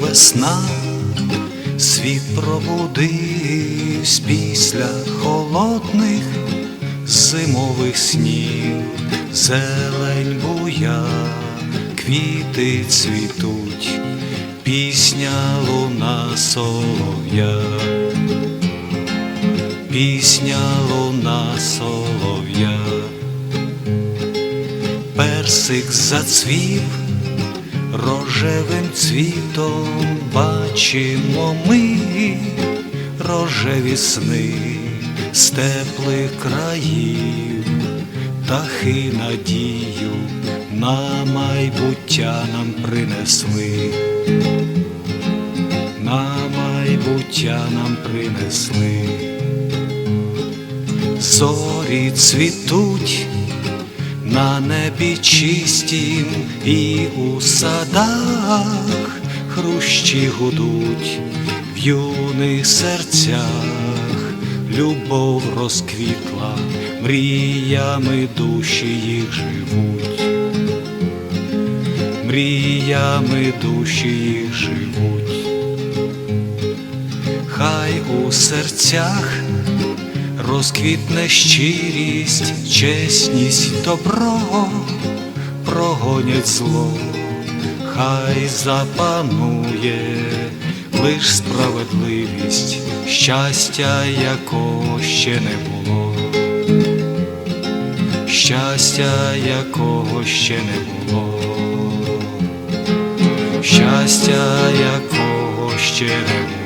весна, світ пробудився після холодних зимових снів, зелень буя, квіти цвітуть, пісня луна солов'я, пісня луна солов'я, персик зацвів рожевим цвітом бачимо ми рожеві сни з теплих країв, птахи надію на майбуття нам принесли, на майбуття нам принесли, зорі цвітуть на небі чистім і у садах хрущі гудуть в юних серцях, любов розквітла, мріями душі їх живуть, мріями душі їх живуть, хай у серцях розквітне щирість, чесність, добро, прогонять зло, хай запанує лиш справедливість, щастя, якого ще не було, щастя, якого ще не було, щастя, якого ще не було.